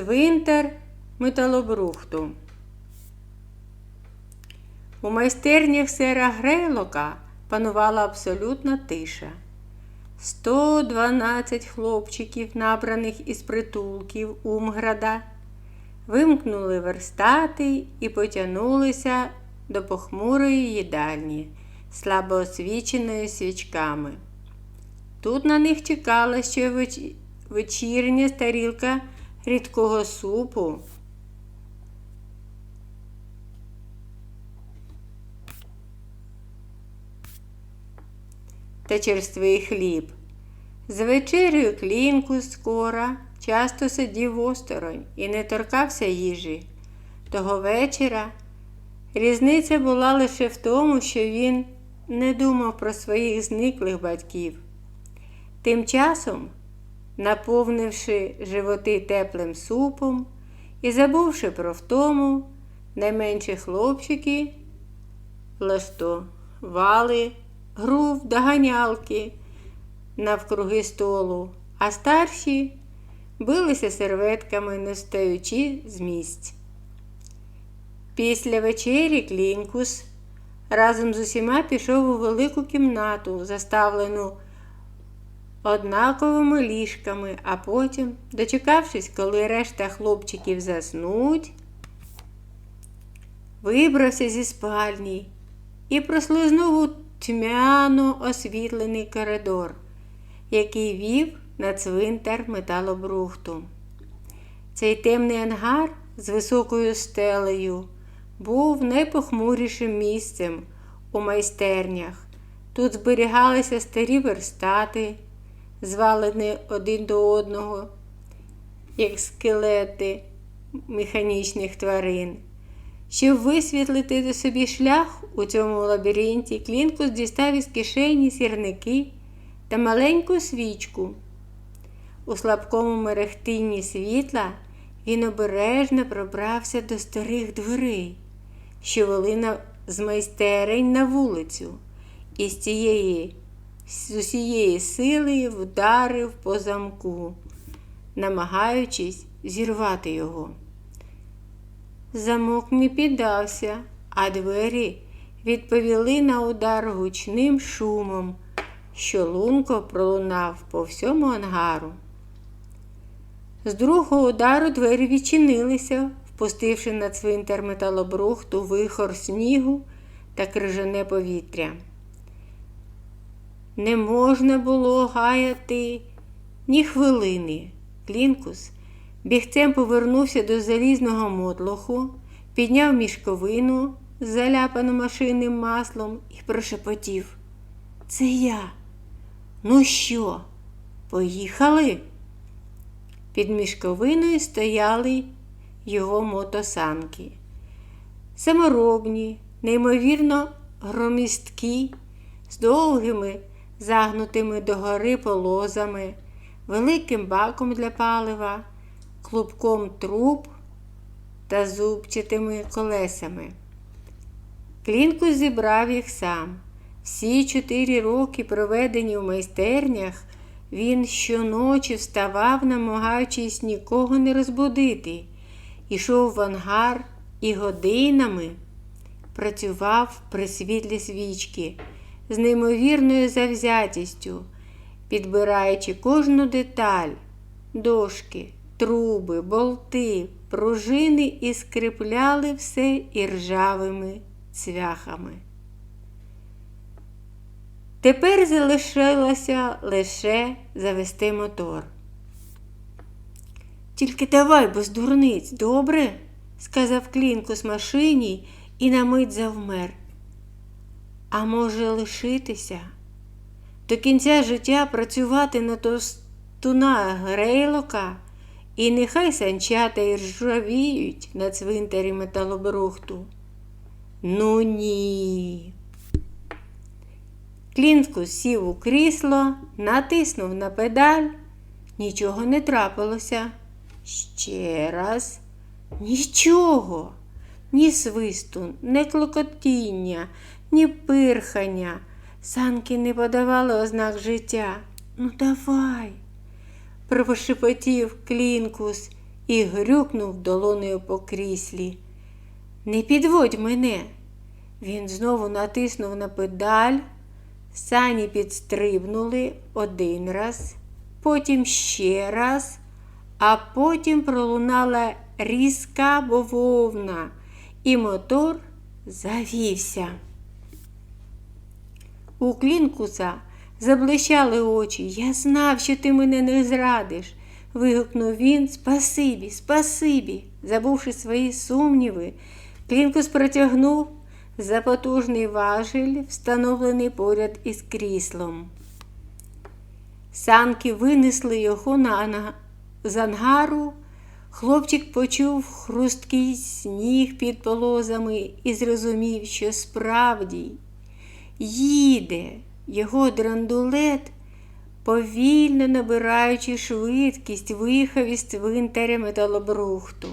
Цвинтар металобрухту. У майстернях сера Грейлока панувала абсолютна тиша. 112 хлопчиків, набраних із притулків Умграда, вимкнули верстати і потягнулися до похмурої їдальні, слабо освіченої свічками. Тут на них чекала ще веч- вечірня тарілка рідкого супу. Та черствий хліб. З вечерею клінку скора часто сидів осторонь і не торкався їжі. Того вечора різниця була лише в тому, що він не думав про своїх зниклих батьків. Тим часом наповнивши животи теплим супом і забувши про втому, найменші хлопчики влаштували гру в доганялки навкруги столу, а старші билися серветками, не встаючи з місць. Після вечері Клінкус разом з усіма пішов у велику кімнату, заставлену однаковими ліжками, а потім, дочекавшись, коли решта хлопчиків заснуть, вибрався зі спальні і прослизнув у тьмяно освітлений коридор, який вів на цвинтар металобрухту. Цей темний ангар з високою стелею був найпохмурішим місцем у майстернях. Тут зберігалися старі верстати, звалені один до одного, як скелети механічних тварин. Щоб висвітлити собі шлях у цьому лабіринті, Клінкус дістав із кишені сірники та маленьку свічку. У слабкому мерехтинні світла він обережно пробрався до старих дверей, що вели на, з майстерень на вулицю, і з цієї з усієї сили вдарив по замку, намагаючись зірвати його. Замок не піддався, а двері відповіли на удар гучним шумом, що лунко пролунав по всьому ангару. З другого удару двері відчинилися, впустивши на цвинтар металобрухту вихор снігу та крижане повітря. Не можна було гаяти ні хвилини. Клінкус бігцем повернувся до залізного мотлоху, підняв мішковину, заляпану машинним маслом, і прошепотів. Це я. Ну що, поїхали? Під мішковиною стояли його мотосанки. Саморобні, неймовірно громісткі, з довгими, загнутими догори полозами, великим баком для палива, клубком труб та зубчатими колесами. Клінку зібрав їх сам. Всі чотири роки, проведені в майстернях, він щоночі вставав, намагаючись нікого не розбудити, ішов в ангар і годинами працював при світлі свічки з неймовірною завзятістю, підбираючи кожну деталь, дошки, труби, болти, пружини і скріпляли все іржавими цвяхами. Тепер залишилося лише завести мотор. Тільки давай без дурниць, добре? сказав Клінкус машині і на мить завмер. А може лишитися? До кінця життя працювати на тостуна Грейлока, і нехай санчата і ржавіють на цвинтарі металобрухту. Ну ні. Клінкус сів у крісло, натиснув на педаль. Нічого не трапилося. Ще раз. Нічого. Ні свисту, ні клокотіння, ні пирхання. Санки не подавали ознак життя. Ну, давай, прошепотів Клінкус і грюкнув долонею по кріслі. Не підводь мене. Він знову натиснув на педаль. Сані підстрибнули один раз, потім ще раз, а потім пролунала різка бововна, і мотор завівся. У Клінкуса заблищали очі. Я знав, що ти мене не зрадиш. вигукнув він Спасибі, спасибі. Забувши свої сумніви, Клінкус протягнув за потужний важель, встановлений поряд із кріслом. Санки винесли його на з ангару. Хлопчик почув хрусткий сніг під полозами і зрозумів, що справді їде його драндулет, повільно набираючи швидкість, виїхав із цвинтаря металобрухту.